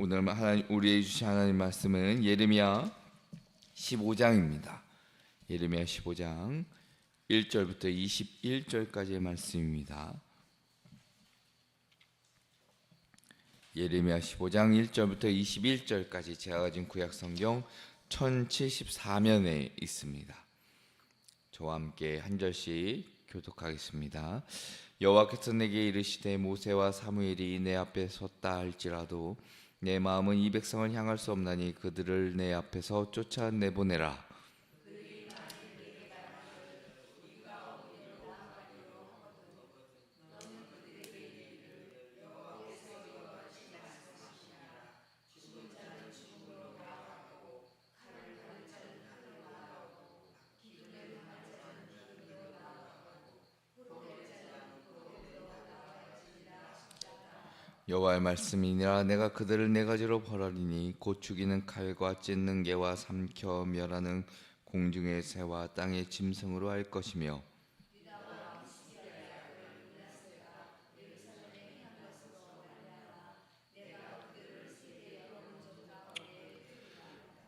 오늘 하나님 우리의 주신 하나님 말씀은 예레미야 15장입니다. 예레미야 15장 1절부터 21절까지의 말씀입니다. 예레미야 15장 1절부터 21절까지 제가 가진 구약 성경 1074면에 있습니다. 저와 함께 한 절씩 교독하겠습니다. 여호와께서 내게 이르시되 모세와 사무엘이 내 앞에 섰다 할지라도 내 마음은 이 백성을 향할 수 없나니 그들을 내 앞에서 쫓아내보내라. 여호와의 말씀이니라. 내가 그들을 네 가지로 벌하리니 곧 죽이는 칼과 찢는 개와 삼켜 멸하는 공중의 새와 땅의 짐승으로 할 것이며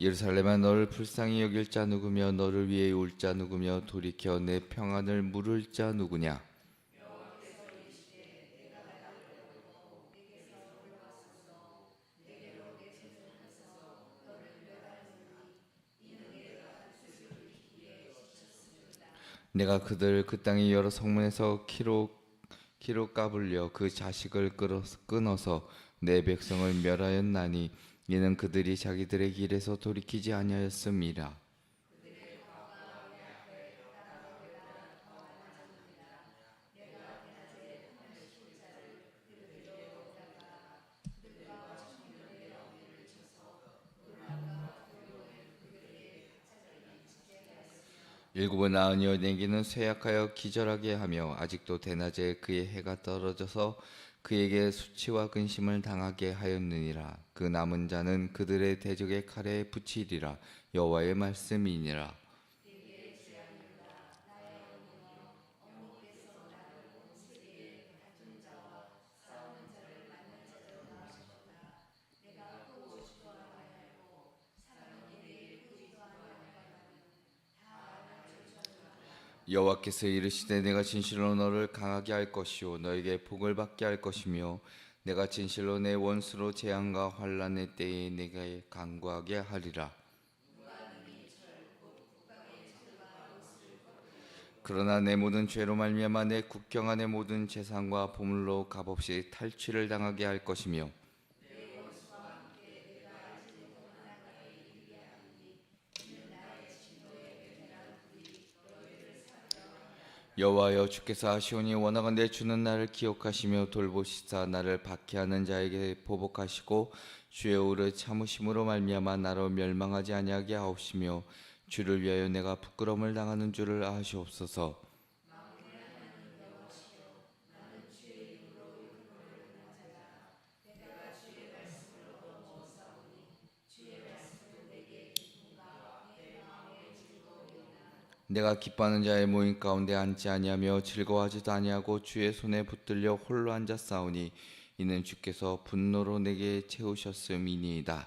예루살렘아 너를 불쌍히 여길 자 누구며 너를 위해 울 자 누구며 돌이켜 내 평안을 물을 자 누구냐 내가 그들 그 땅의 여러 성문에서 키로 키로 까불려 그 자식을 끊어서 내 백성을 멸하였나니 이는 그들이 자기들의 길에서 돌이키지 아니하였음이라 일곱은 나으니어 내게는 쇠약하여 기절하게 하며 아직도 대낮에 그의 해가 떨어져서 그에게 수치와 근심을 당하게 하였느니라. 그 남은 자는 그들의 대적의 칼에 붙이리라. 여호와의 말씀이니라 여호와께서 이르시되 내가 진실로 너를 강하게 할 것이요 너에게 복을 받게 할 것이며 내가 진실로 내 원수로 재앙과 환란의 때에 내게 강구하게 하리라. 그러나 내 모든 죄로 말미암아 내 국경 안의 모든 재산과 보물로 값없이 탈취를 당하게 할 것이며 여호와여 주께서 하시오니 원하건대 주는 나를 기억하시며 돌보시사 나를 박해하는 자에게 보복하시고 주의 오를 참으심으로 말미암아 나로 멸망하지 아니하게 하옵시며 주를 위하여 내가 부끄러움을 당하는 줄을 아시옵소서 내가 기뻐하는 자의 모임 가운데 앉지 아니하며 즐거워하지도 아니하고 주의 손에 붙들려 홀로 앉아 싸우니 이는 주께서 분노로 내게 채우셨음이니이다.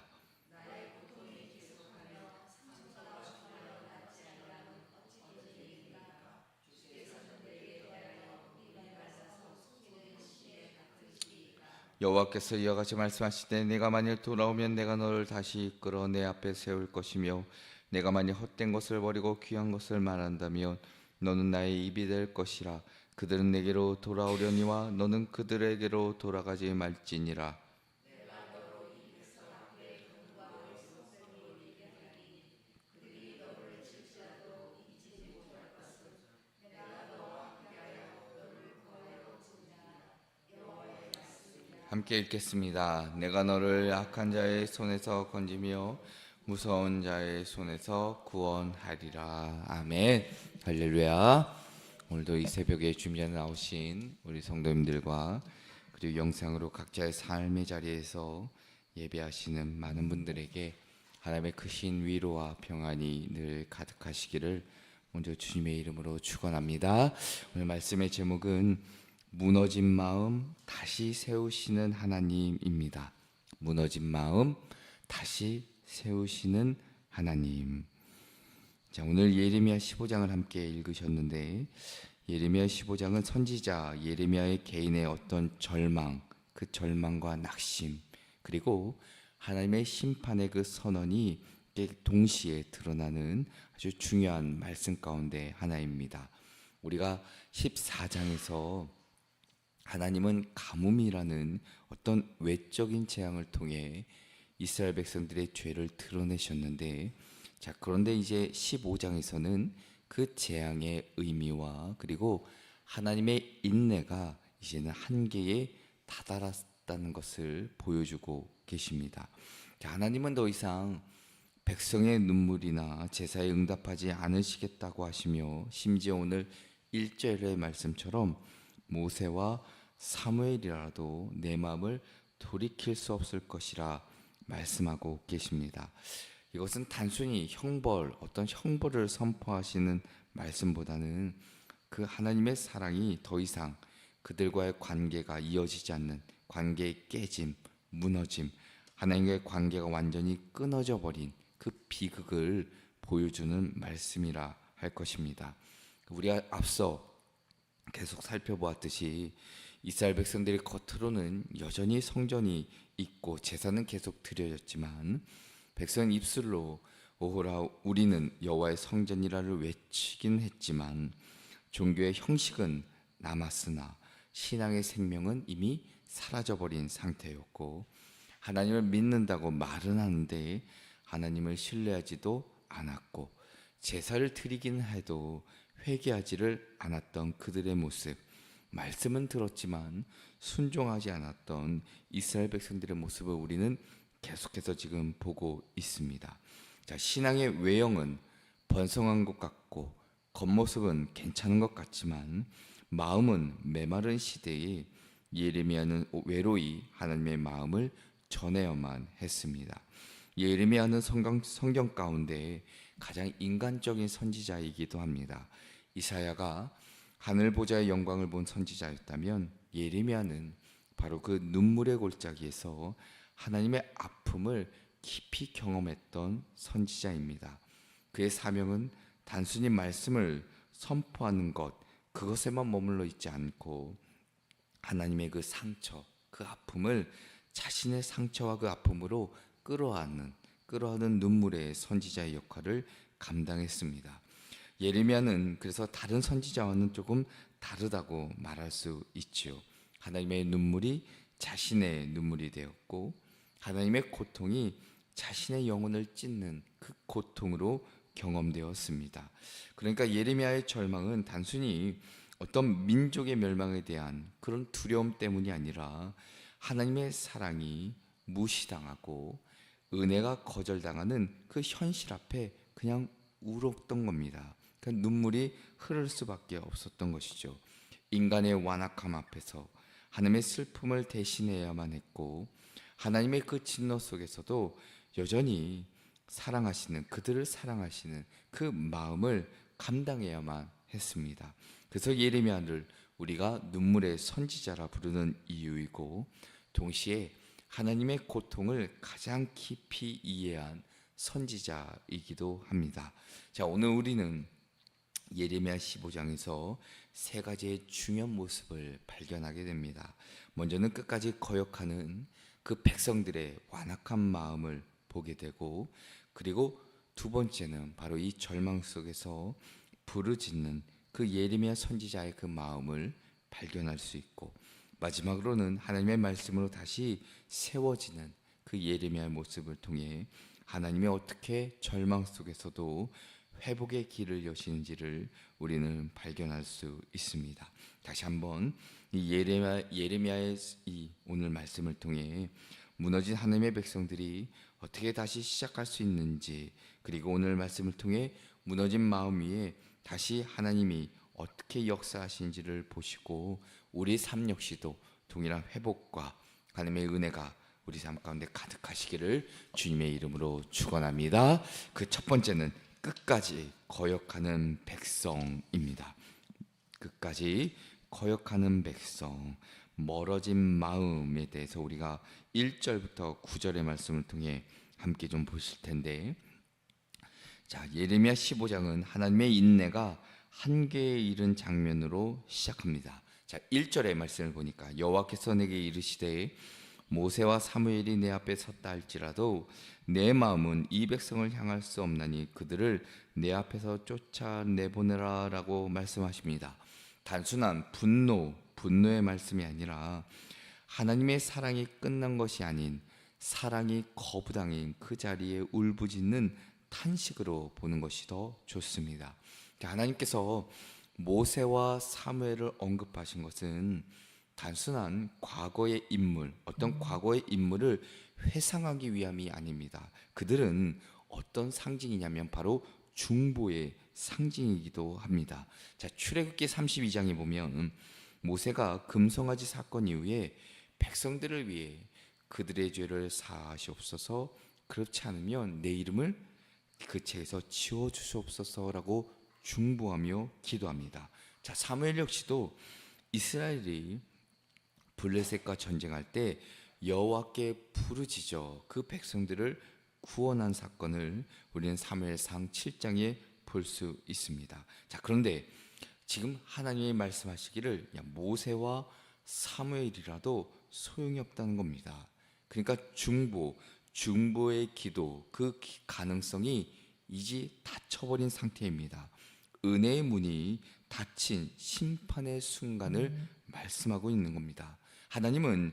여호와께서 이와 같이 말씀하시되 내가 만일 돌아오면 내가 너를 다시 이끌어 내 앞에 세울 것이며 내가 만일 헛된 것을 버리고 귀한 것을 말한다면 너는 나의 입이 될 것이라 그들은 내게로 돌아오려니와 너는 그들에게로 돌아가지 말지니라 함께 읽겠습니다. 내가 너를 악한 자의 손에서 건지며 무서운 자의 손에서 구원하리라. 아멘. 할렐루야. 오늘도 이 새벽에 준비해 나오신 우리 성도님들과 그리고 영상으로 각자의 삶의 자리에서 예배하시는 많은 분들에게 하나님의 크신 위로와 평안이 늘 가득하시기를 먼저 주님의 이름으로 축원합니다. 오늘 말씀의 제목은 무너진 마음 다시 세우시는 하나님입니다. 무너진 마음 다시 세우시는 하나님. 자, 오늘 예레미야 15장을 함께 읽으셨는데 예레미야 15장은 선지자 예레미야의 개인의 어떤 절망, 그 절망과 낙심, 그리고 하나님의 심판의 그 선언이 동시에 드러나는 아주 중요한 말씀 가운데 하나입니다. 우리가 14장에서 하나님은 가뭄이라는 어떤 외적인 재앙을 통해 이스라엘 백성들의 죄를 드러내셨는데 자 그런데 이제 15장에서는 그 재앙의 의미와 그리고 하나님의 인내가 이제는 한계에 다다랐다는 것을 보여주고 계십니다. 자, 하나님은 더 이상 백성의 눈물이나 제사에 응답하지 않으시겠다고 하시며 심지어 오늘 1절의 말씀처럼 모세와 사무엘이라도 내 마음을 돌이킬 수 없을 것이라 말씀하고 계십니다. 이것은 단순히 형벌, 어떤 형벌을 선포하시는 말씀보다는 그 하나님의 사랑이 더 이상 그들과의 관계가 이어지지 않는 관계의 깨짐, 무너짐, 하나님과의 관계가 완전히 끊어져 버린 그 비극을 보여주는 말씀이라 할 것입니다. 우리가 앞서 계속 살펴보았듯이 이스라엘 백성들이 겉으로는 여전히 성전이 있고 제사는 계속 드려졌지만 백성 입술로 오호라 우리는 여호와의 성전이라를 외치긴 했지만 종교의 형식은 남았으나 신앙의 생명은 이미 사라져 버린 상태였고 하나님을 믿는다고 말은 하는데 하나님을 신뢰하지도 않았고 제사를 드리긴 해도 회개하지를 않았던 그들의 모습 말씀은 들었지만 순종하지 않았던 이스라엘 백성들의 모습을 우리는 계속해서 지금 보고 있습니다. 자, 신앙의 외형은 번성한 것 같고 겉모습은 괜찮은 것 같지만 마음은 메마른 시대에 예레미야는 외로이 하나님의 마음을 전해야만 했습니다. 예레미야는 성경, 성경 가운데 가장 인간적인 선지자이기도 합니다. 이사야가 하늘 보좌의 영광을 본 선지자였다면 예레미야는 바로 그 눈물의 골짜기에서 하나님의 아픔을 깊이 경험했던 선지자입니다. 그의 사명은 단순히 말씀을 선포하는 것 그것에만 머물러 있지 않고 하나님의 그 상처, 그 아픔을 자신의 상처와 그 아픔으로 끌어안는 끌어안는 눈물의 선지자의 역할을 감당했습니다. 예레미야는 그래서 다른 선지자와는 조금 다르다고 말할 수 있지요. 하나님의 눈물이 자신의 눈물이 되었고 하나님의 고통이 자신의 영혼을 찢는 그 고통으로 경험되었습니다. 그러니까 예레미야의 절망은 단순히 어떤 민족의 멸망에 대한 그런 두려움 때문이 아니라 하나님의 사랑이 무시당하고 은혜가 거절당하는 그 현실 앞에 그냥 울었던 겁니다. 그 눈물이 흐를 수밖에 없었던 것이죠. 인간의 완악함 앞에서 하나님의 슬픔을 대신해야만 했고 하나님의 그 진노 속에서도 여전히 사랑하시는 그들을 사랑하시는 그 마음을 감당해야만 했습니다. 그래서 예레미야를 우리가 눈물의 선지자라 부르는 이유이고 동시에 하나님의 고통을 가장 깊이 이해한 선지자이기도 합니다. 자, 오늘 우리는 예레미야 15장에서 세 가지의 중요한 모습을 발견하게 됩니다. 먼저는 끝까지 거역하는 그 백성들의 완악한 마음을 보게 되고 그리고 두 번째는 바로 이 절망 속에서 부르짖는 그 예레미야 선지자의 그 마음을 발견할 수 있고 마지막으로는 하나님의 말씀으로 다시 세워지는 그 예레미야의 모습을 통해 하나님이 어떻게 절망 속에서도 회복의 길을 여시는지를 우리는 발견할 수 있습니다. 다시 한번 이 예레미야, 예레미야의 이 오늘 말씀을 통해 무너진 하나님의 백성들이 어떻게 다시 시작할 수 있는지 그리고 오늘 말씀을 통해 무너진 마음 위에 다시 하나님이 어떻게 역사하신지를 보시고 우리 삶 역시도 동일한 회복과 하나님의 은혜가 우리 삶 가운데 가득하시기를 주님의 이름으로 축원합니다. 그 첫 번째는 끝까지 거역하는 백성입니다. 끝까지 거역하는 백성. 멀어진 마음에 대해서 우리가 1절부터 9절의 말씀을 통해 함께 좀 보실 텐데 자, 예레미야 15장은 하나님의 인내가 한계에 이른 장면으로 시작합니다. 자, 1절의 말씀을 보니까 여호와께서 내게 이르시되 모세와 사무엘이 내 앞에 섰다 할지라도 내 마음은 이 백성을 향할 수 없나니 그들을 내 앞에서 쫓아내보내라라고 말씀하십니다. 단순한 분노, 분노의 말씀이 아니라 하나님의 사랑이 끝난 것이 아닌 사랑이 거부당인 그 자리에 울부짖는 탄식으로 보는 것이 더 좋습니다. 하나님께서 모세와 사무엘을 언급하신 것은 단순한 과거의 인물, 어떤 과거의 인물을 회상하기 위함이 아닙니다. 그들은 어떤 상징이냐면 바로 중보의 상징이기도 합니다. 자, 출애굽기 32장에 보면 모세가 금송아지 사건 이후에 백성들을 위해 그들의 죄를 사하시옵소서 그렇지 않으면 내 이름을 그 책에서 지워 주시옵소서라고 중보하며 기도합니다. 자, 사무엘 역시도 이스라엘이 블레셋과 전쟁할 때 여호와께 부르짖어 그 백성들을 구원한 사건을 우리는 사무엘상 7장에 볼 수 있습니다. 자, 그런데 지금 하나님이 말씀하시기를 야, 모세와 사무엘이라도 소용이 없다는 겁니다. 그러니까 중보, 중보의 기도 그 기- 가능성이 이제 닫혀버린 상태입니다. 은혜의 문이 닫힌 심판의 순간을 말씀하고 있는 겁니다. 하나님은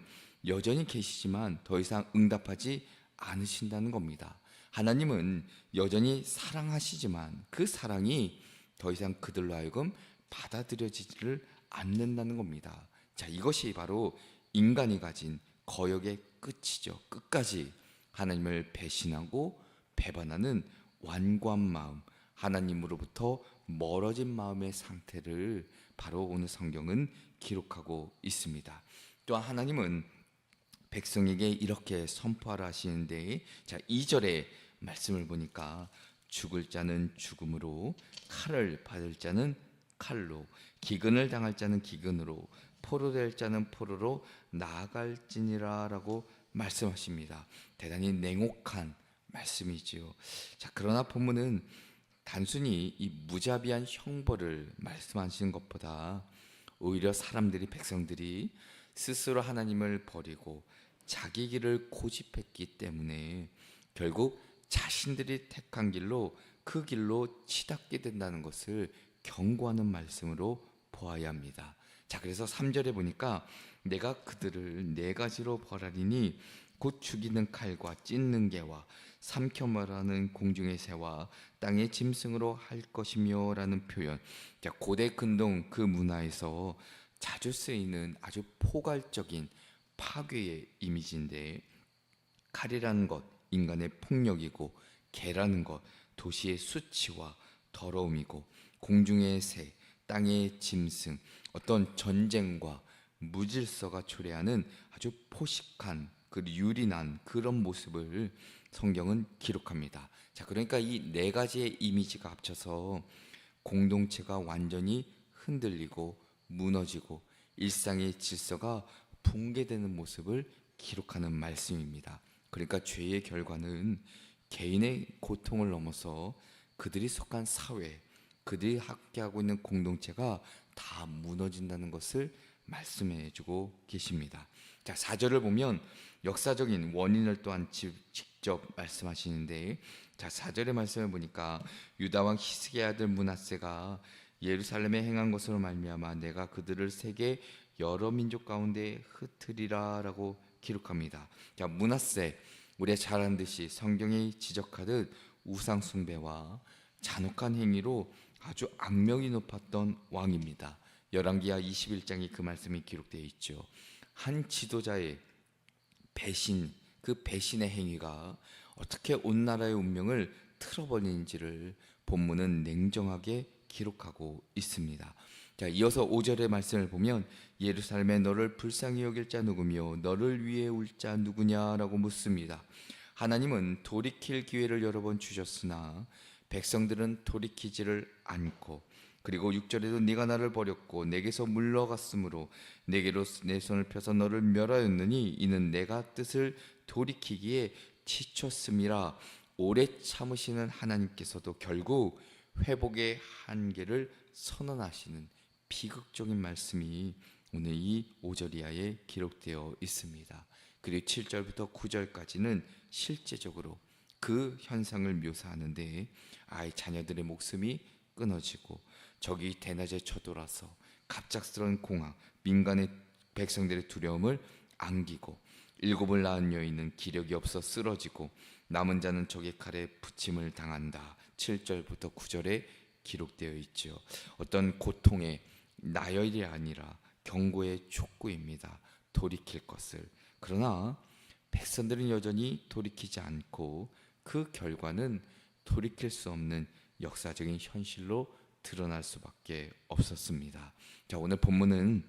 여전히 계시지만 더 이상 응답하지 않으신다는 겁니다. 하나님은 여전히 사랑하시지만 그 사랑이 더 이상 그들로 하여금 받아들여지지를 않는다는 겁니다. 자, 이것이 바로 인간이 가진 거역의 끝이죠. 끝까지 하나님을 배신하고 배반하는 완고한 마음, 하나님으로부터 멀어진 마음의 상태를 바로 오늘 성경은 기록하고 있습니다. 또한 하나님은 백성에게 이렇게 선포하라 하시는데 자 2절의 말씀을 보니까 죽을 자는 죽음으로 칼을 받을 자는 칼로 기근을 당할 자는 기근으로 포로될 자는 포로로 나아갈지니라라고 말씀하십니다. 대단히 냉혹한 말씀이지요. 자 그러나 본문은 단순히 이 무자비한 형벌을 말씀하시는 것보다 오히려 사람들이 백성들이 스스로 하나님을 버리고 자기 길을 고집했기 때문에 결국 자신들이 택한 길로 그 길로 치닫게 된다는 것을 경고하는 말씀으로 보아야 합니다. 자, 그래서 3절에 보니까 내가 그들을 네 가지로 벌하리니 곧 죽이는 칼과 찢는 개와 삼켜 말하는 공중의 새와 땅의 짐승으로 할 것이며라는 표현. 자, 고대 근동 그 문화에서 자주 쓰이는 아주 포괄적인 파괴의 이미지인데 칼이라는 것 인간의 폭력이고 개라는 것 도시의 수치와 더러움이고 공중의 새, 땅의 짐승, 어떤 전쟁과 무질서가 초래하는 아주 포식한 그 유린한 그런 모습을 성경은 기록합니다. 자, 그러니까 이 네 가지의 이미지가 합쳐서 공동체가 완전히 흔들리고 무너지고 일상의 질서가 붕괴되는 모습을 기록하는 말씀입니다. 그러니까 죄의 결과는 개인의 고통을 넘어서 그들이 속한 사회, 그들이 함께하고 있는 공동체가 다 무너진다는 것을 말씀해 주고 계십니다. 자, 4절을 보면 역사적인 원인을 또한 지- 직접 말씀하시는데 자, 4절의 말씀을 보니까 유다 왕 히스기야 아들 문하세가 예루살렘에 행한 것으로 말미암아 내가 그들을 세계 여러 민족 가운데 흩으리라라고 기록합니다. 자, 문하세 우리가 잘 아는 듯이 성경이 지적하듯 우상 숭배와 잔혹한 행위로 아주 악명이 높았던 왕입니다. 열왕기하 21장에 그 말씀이 기록되어 있죠. 한 지도자의 배신, 그 배신의 행위가 어떻게 온 나라의 운명을 틀어버리는지를 본문은 냉정하게 기록하고 있습니다. 자, 이어서 5절의 말씀을 보면 예루살렘에 너를 불쌍히 여길 자 누구며 너를 위해 울 자 누구냐라고 묻습니다. 하나님은 돌이킬 기회를 여러 번 주셨으나 백성들은 돌이키지를 않고 그리고 6절에도 네가 나를 버렸고 내게서 물러갔으므로 내게로 내 손을 펴서 너를 멸하였느니 이는 내가 뜻을 돌이키기에 지쳤음이라 오래 참으시는 하나님께서도 결국 회복의 한계를 선언하시는 비극적인 말씀이 오늘 이 오절이하에 기록되어 있습니다. 그리고 7절부터 9절까지는 실제적으로 그 현상을 묘사하는데 아이 자녀들의 목숨이 끊어지고 적이 대낮에 쳐돌아서 갑작스러운 공황, 민간의 백성들의 두려움을 안기고 일곱을 낳은 여인은 기력이 없어 쓰러지고 남은 자는 적의 칼에 붙임을 당한다. 7절부터 9절에 기록되어 있죠. 어떤 고통의 나열이 아니라 경고의 촉구입니다. 돌이킬 것을. 그러나 백성들은 여전히 돌이키지 않고 그 결과는 돌이킬 수 없는 역사적인 현실로 드러날 수밖에 없었습니다. 자, 오늘 본문은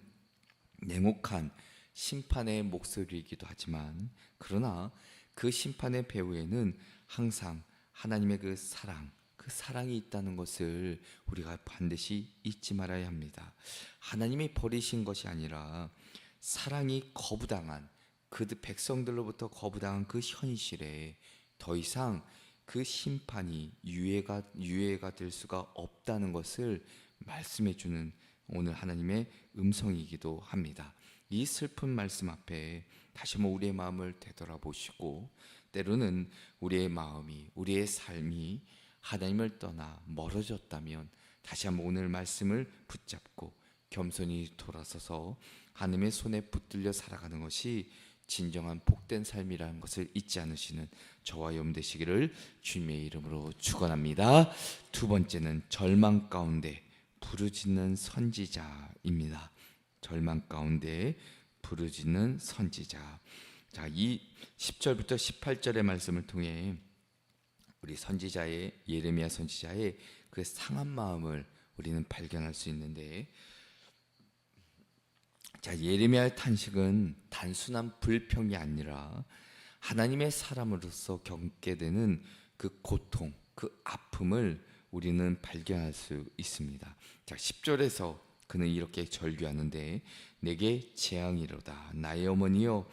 냉혹한 심판의 목소리이기도 하지만 그러나 그 심판의 배후에는 항상 하나님의 그 사랑, 그 사랑이 있다는 것을 우리가 반드시 잊지 말아야 합니다. 하나님이 버리신 것이 아니라 사랑이 거부당한 그 백성들로부터 거부당한 그 현실에 더 이상 그 심판이 유예가 유예가 될 수가 없다는 것을 말씀해 주는 오늘 하나님의 음성이기도 합니다. 이 슬픈 말씀 앞에 다시 한번 우리의 마음을 되돌아보시고 때로는 우리의 마음이 우리의 삶이 하나님을 떠나 멀어졌다면 다시 한번 오늘 말씀을 붙잡고 겸손히 돌아서서 하나님의 손에 붙들려 살아가는 것이 진정한 복된 삶이라는 것을 잊지 않으시는 저와 여러분 되시기를 주님의 이름으로 축원합니다. 두 번째는 절망 가운데 부르짖는 선지자입니다. 절망 가운데 부르짖는 선지자. 자, 이 10절부터 18절의 말씀을 통해 우리 선지자의 예레미야 선지자의 그 상한 마음을 우리는 발견할 수 있는데 자, 예레미야의 탄식은 단순한 불평이 아니라 하나님의 사람으로서 겪게 되는 그 고통, 그 아픔을 우리는 발견할 수 있습니다. 자, 10절에서 그는 이렇게 절규하는데 내게 재앙이로다 나의 어머니여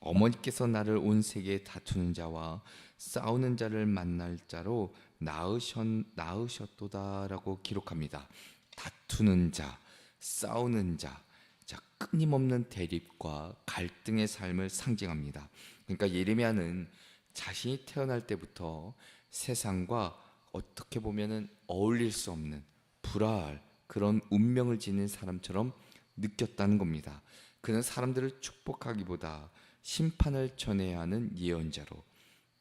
어머니께서 나를 온 세계에 다투는 자와 싸우는 자를 만날 자로 낳으셨, 낳으셨도다라고 기록합니다. 다투는 자, 싸우는 자, 자 끊임없는 대립과 갈등의 삶을 상징합니다. 그러니까 예레미야는 자신이 태어날 때부터 세상과 어떻게 보면은 어울릴 수 없는 불화할 그런 운명을 지닌 사람처럼 느꼈다는 겁니다. 그는 사람들을 축복하기보다 심판을 전해야 하는 예언자로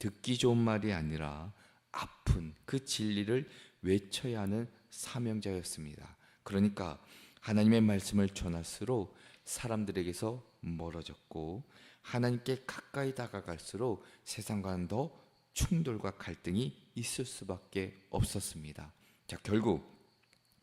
듣기 좋은 말이 아니라 아픈 그 진리를 외쳐야 하는 사명자였습니다. 그러니까 하나님의 말씀을 전할수록 사람들에게서 멀어졌고 하나님께 가까이 다가갈수록 세상과는 더 충돌과 갈등이 있을 수밖에 없었습니다. 자, 결국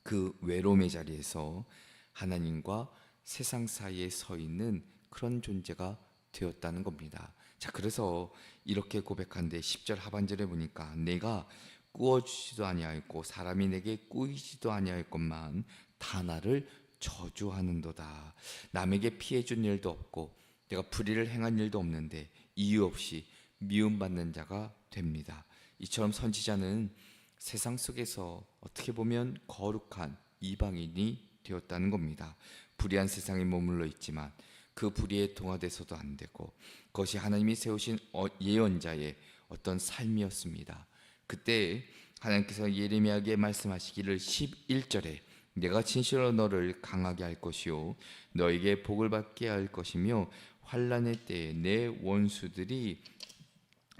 그 외로움의 자리에서 하나님과 세상 사이에 서 있는 그런 존재가 되었다는 겁니다. 자, 그래서 이렇게 고백한데 10절 하반절에 보니까 내가 꾸어주지도 아니하였고 사람이 내게 꾸이지도 아니하였건만 다 나를 저주하는도다. 남에게 피해 준 일도 없고 내가 불의를 행한 일도 없는데 이유 없이 미움받는 자가 됩니다. 이처럼 선지자는 세상 속에서 어떻게 보면 거룩한 이방인이 되었다는 겁니다. 불의한 세상에 머물러 있지만 그 불의에 동화돼서도 안 되고 그것이 하나님이 세우신 어- 예언자의 어떤 삶이었습니다. 그때 하나님께서 예레미야에게 말씀하시기를 11절에 내가 진실로 너를 강하게 할 것이요 너에게 복을 받게 할 것이며 환란의 때에 내 원수들이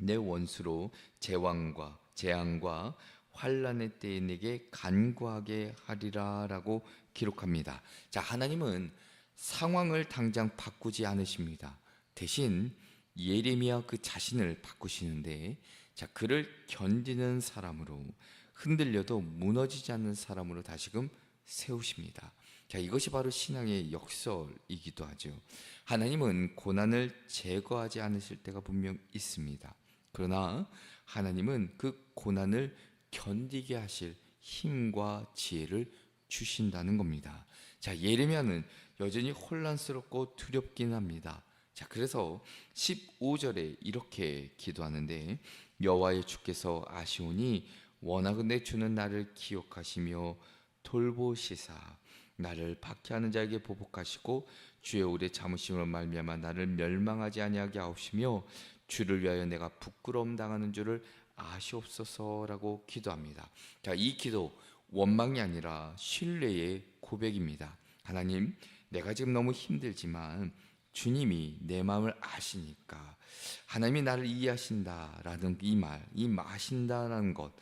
내 원수로 재왕과 재앙과 환란의 때에 내게 간구하게 하리라라고 기록합니다. 자, 하나님은 상황을 당장 바꾸지 않으십니다. 대신 예레미야 그 자신을 바꾸시는데 자, 그를 견디는 사람으로 흔들려도 무너지지 않는 사람으로 다시금 세우십니다. 자, 이것이 바로 신앙의 역설이기도 하죠. 하나님은 고난을 제거하지 않으실 때가 분명 있습니다. 그러나 하나님은 그 고난을 견디게 하실 힘과 지혜를 주신다는 겁니다. 자, 예레미야는 여전히 혼란스럽고 두렵긴 합니다. 자, 그래서 15절에 이렇게 기도하는데 여호와의 주께서 아시오니 원하건대 주는 나를 기억하시며 돌보시사 나를 박해하는 자에게 보복하시고 주의 오래 참으심으로 말미암아 나를 멸망하지 아니하게 하옵시며 주를 위하여 내가 부끄러움 당하는 줄을 아시옵소서라고 기도합니다. 자, 이 기도 원망이 아니라 신뢰의 고백입니다. 하나님, 내가 지금 너무 힘들지만 주님이 내 마음을 아시니까 하나님이 나를 이해하신다라는 이 말, 이 아신다라는 것,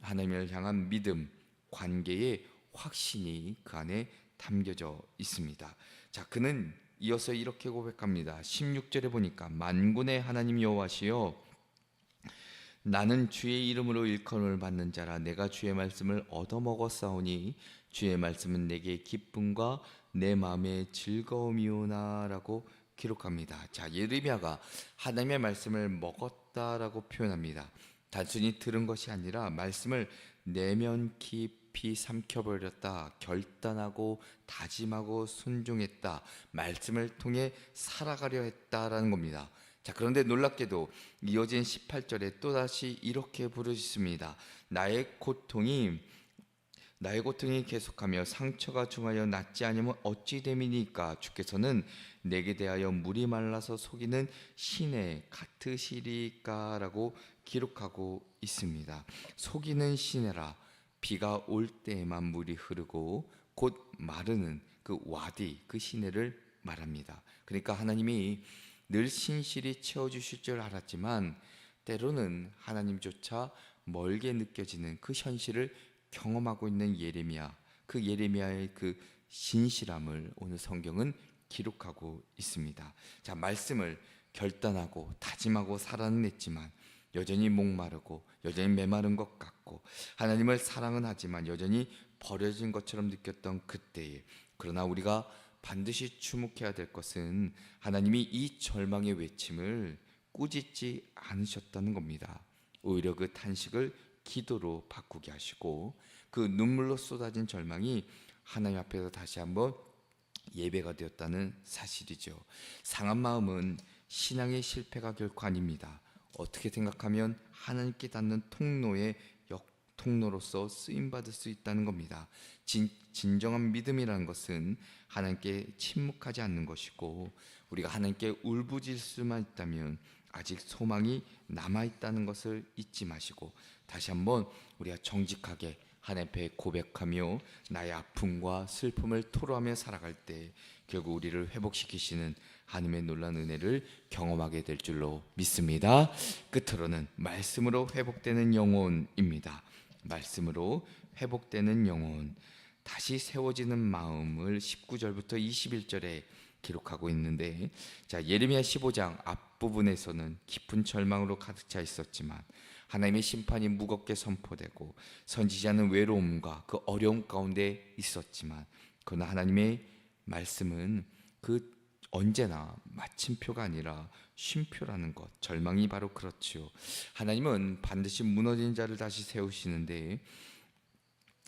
하나님을 향한 믿음, 관계의 확신이 그 안에 담겨져 있습니다. 자, 그는 이어서 이렇게 고백합니다. 16절에 보니까 만군의 하나님 여호와시여 나는 주의 이름으로 일컬음을 받는 자라 내가 주의 말씀을 얻어먹었사오니 주의 말씀은 내게 기쁨과 내 마음의 즐거움이오나라고 기록합니다. 자, 예레미야가 하나님의 말씀을 먹었다라고 표현합니다. 단순히 들은 것이 아니라 말씀을 내면 깊이 삼켜버렸다, 결단하고 다짐하고 순종했다, 말씀을 통해 살아가려 했다라는 겁니다. 자, 그런데 놀랍게도 이어진 18절에 또다시 이렇게 부르셨습니다. 나의 고통이 나의 고통이 계속하며 상처가 중하여 낫지 않으면 어찌 됨이니까 주께서는 내게 대하여 물이 말라서 속이는 시내 같으시리까라고 기록하고 있습니다. 속이는 시내라 비가 올 때에만 물이 흐르고 곧 마르는 그 와디 그 시내를 말합니다. 그러니까 하나님이 늘 신실히 채워 주실 줄 알았지만 때로는 하나님조차 멀게 느껴지는 그 현실을 경험하고 있는 예레미야 그 예레미야의 그 신실함을 오늘 성경은 기록하고 있습니다. 자 말씀을 결단하고 다짐하고 살아는 했지만 여전히 목마르고 여전히 메마른 것 같고 하나님을 사랑은 하지만 여전히 버려진 것처럼 느꼈던 그때에 그러나 우리가 반드시 주목해야 될 것은 하나님이 이 절망의 외침을 꾸짖지 않으셨다는 겁니다. 오히려 그 탄식을 기도로 바꾸게 하시고 그 눈물로 쏟아진 절망이 하나님 앞에서 다시 한번 예배가 되었다는 사실이죠. 상한 마음은 신앙의 실패가 결코 아닙니다. 어떻게 생각하면 하나님께 닿는 통로의 역 통로로서 쓰임 받을 수 있다는 겁니다. 진, 진정한 믿음이라는 것은 하나님께 침묵하지 않는 것이고 우리가 하나님께 울부짖을 수만 있다면 아직 소망이 남아 있다는 것을 잊지 마시고 다시 한번 우리가 정직하게 하나님 앞에 고백하며 나의 아픔과 슬픔을 토로하며 살아갈 때 결국 우리를 회복시키시는 하나님의 놀란 은혜를 경험하게 될 줄로 믿습니다. 끝으로는 말씀으로 회복되는 영혼입니다. 말씀으로 회복되는 영혼. 다시 세워지는 마음을 19절부터 21절에 기록하고 있는데 자 예레미야 15장 앞부분에서는 깊은 절망으로 가득 차 있었지만 하나님의 심판이 무겁게 선포되고 선지자는 외로움과 그 어려움 가운데 있었지만 그러나 하나님의 말씀은 그 언제나 마침표가 아니라 쉼표라는 것 절망이 바로 그렇지요. 하나님은 반드시 무너진 자를 다시 세우시는데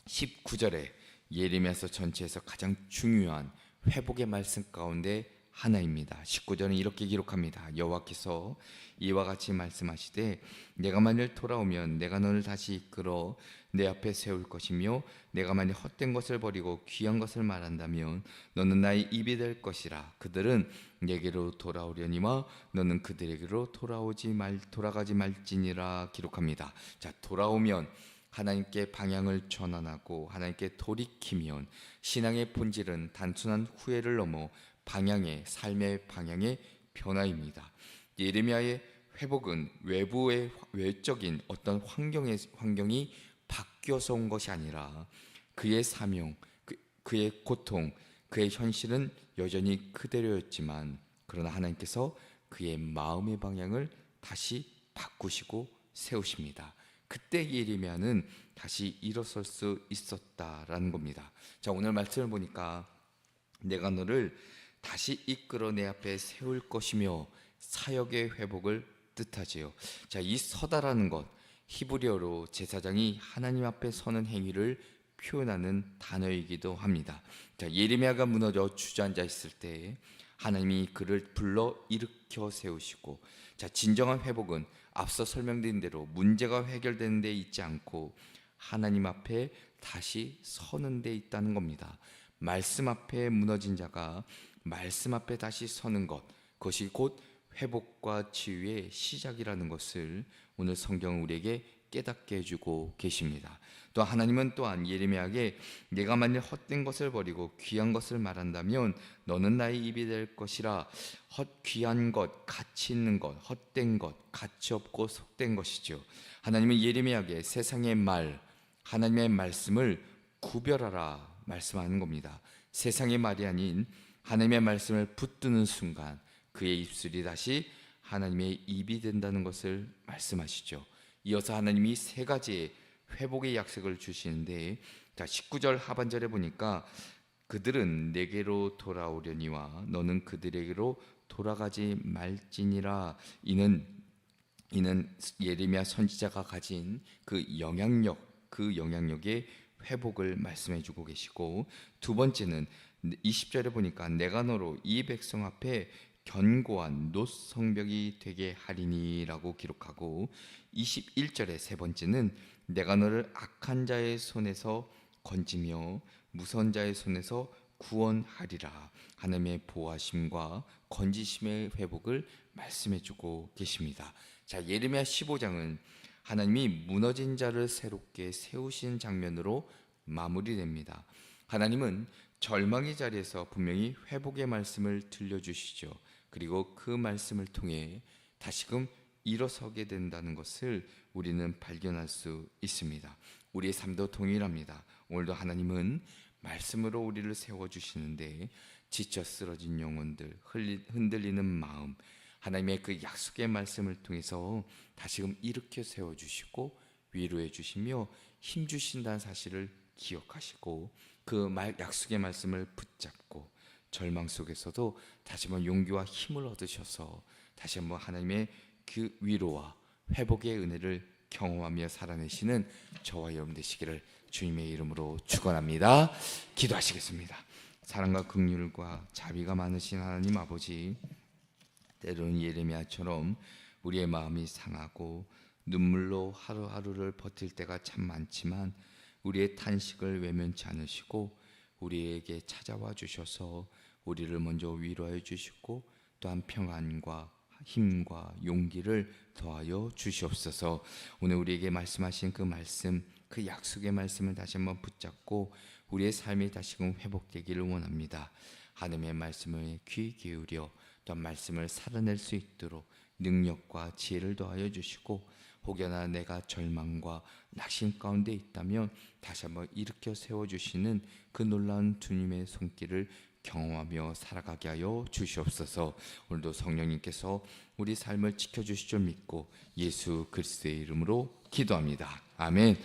19절에 예레미야서 전체에서 가장 중요한 회복의 말씀 가운데 하나입니다. 19절은 이렇게 기록합니다. 여호와께서 이와 같이 말씀하시되 내가 만일 돌아오면 내가 너를 다시 이끌어 내 앞에 세울 것이며 내가 만일 헛된 것을 버리고 귀한 것을 말한다면 너는 나의 입이 될 것이라 그들은 내게로 돌아오려니와 너는 그들에게로 돌아오지 말 돌아가지 말지니라 기록합니다. 자 돌아오면 하나님께 방향을 전환하고 하나님께 돌이키면 신앙의 본질은 단순한 후회를 넘어 방향의 삶의 방향의 변화입니다. 예레미야의 회복은 외부의 외적인 어떤 환경의 환경이 바뀌어서 온 것이 아니라 그의 사명, 그, 그의 고통, 그의 현실은 여전히 그대로였지만 그러나 하나님께서 그의 마음의 방향을 다시 바꾸시고 세우십니다. 그때 예레미야는 다시 일어설 수 있었다라는 겁니다. 자 오늘 말씀을 보니까 내가 너를 다시 이끌어 내 앞에 세울 것이며 사역의 회복을 뜻하지요. 자, 이 서다라는 것 히브리어로 제사장이 하나님 앞에 서는 행위를 표현하는 단어이기도 합니다. 자, 예레미야가 무너져 주저앉아 있을 때 하나님이 그를 불러 일으켜 세우시고 자, 진정한 회복은 앞서 설명드린 대로 문제가 해결되는 데 있지 않고 하나님 앞에 다시 서는 데 있다는 겁니다. 말씀 앞에 무너진 자가 말씀 앞에 다시 서는 것 그것이 곧 회복과 치유의 시작이라는 것을 오늘 성경은 우리에게 깨닫게 해주고 계십니다. 또 하나님은 또한 예레미야에게 내가 만일 헛된 것을 버리고 귀한 것을 말한다면 너는 나의 입이 될 것이라 헛 귀한 것 가치 있는 것 헛된 것 가치 없고 속된 것이죠. 하나님은 예레미야에게 세상의 말 하나님의 말씀을 구별하라 말씀하는 겁니다. 세상의 말이 아닌 하나님의 말씀을 붙드는 순간 그의 입술이 다시 하나님의 입이 된다는 것을 말씀하시죠. 이어서 하나님이 세 가지의 회복의 약속을 주시는데 자 19절 하반절에 보니까 그들은 내게로 돌아오려니와 너는 그들에게로 돌아가지 말지니라 이는 이는 예레미야 선지자가 가진 그 영향력 그 영향력의 회복을 말씀해 주고 계시고 두 번째는 20절에 보니까 내가 너로 이 백성 앞에 견고한 놋 성벽이 되게 하리니라고 기록하고 21절의 세 번째는 내가 너를 악한 자의 손에서 건지며 무서운 자의 손에서 구원하리라 하나님의 보호하심과 건지심의 회복을 말씀해 주고 계십니다. 자, 예레미야 15장은 하나님이 무너진 자를 새롭게 세우신 장면으로 마무리됩니다. 하나님은 절망의 자리에서 분명히 회복의 말씀을 들려주시죠. 그리고 그 말씀을 통해 다시금 일어서게 된다는 것을 우리는 발견할 수 있습니다. 우리의 삶도 동일합니다. 오늘도 하나님은 말씀으로 우리를 세워 주시는데 지쳐 쓰러진 영혼들, 흔들리는 마음, 하나님의 그 약속의 말씀을 통해서 다시금 일으켜 세워 주시고 위로해 주시며 힘 주신다는 사실을 기억하시고 그 말, 약속의 말씀을 붙잡고 절망 속에서도 다시 한번 용기와 힘을 얻으셔서 다시 한번 하나님의 그 위로와 회복의 은혜를 경험하며 살아내시는 저와 여러분 되시기를 주님의 이름으로 축원합니다. 기도하시겠습니다. 사랑과 긍휼과 자비가 많으신 하나님 아버지 때로는 예레미야처럼 우리의 마음이 상하고 눈물로 하루하루를 버틸 때가 참 많지만 우리의 탄식을 외면치 않으시고 우리에게 찾아와 주셔서 우리를 먼저 위로해 주시고 또한 평안과 힘과 용기를 더하여 주시옵소서. 오늘 우리에게 말씀하신 그 말씀, 그 약속의 말씀을 다시 한번 붙잡고 우리의 삶이 다시금 회복되기를 원합니다. 하나님의 말씀을 귀 기울여 또 말씀을 살아낼 수 있도록 능력과 지혜를 더하여 주시고 혹여나 내가 절망과 낙심 가운데 있다면 다시 한번 일으켜 세워 주시는 그 놀라운 주님의 손길을 경험하며 살아가게 하여 주시옵소서. 오늘도 성령님께서 우리 삶을 지켜 주실 줄 믿고 예수 그리스도의 이름으로 기도합니다. 아멘.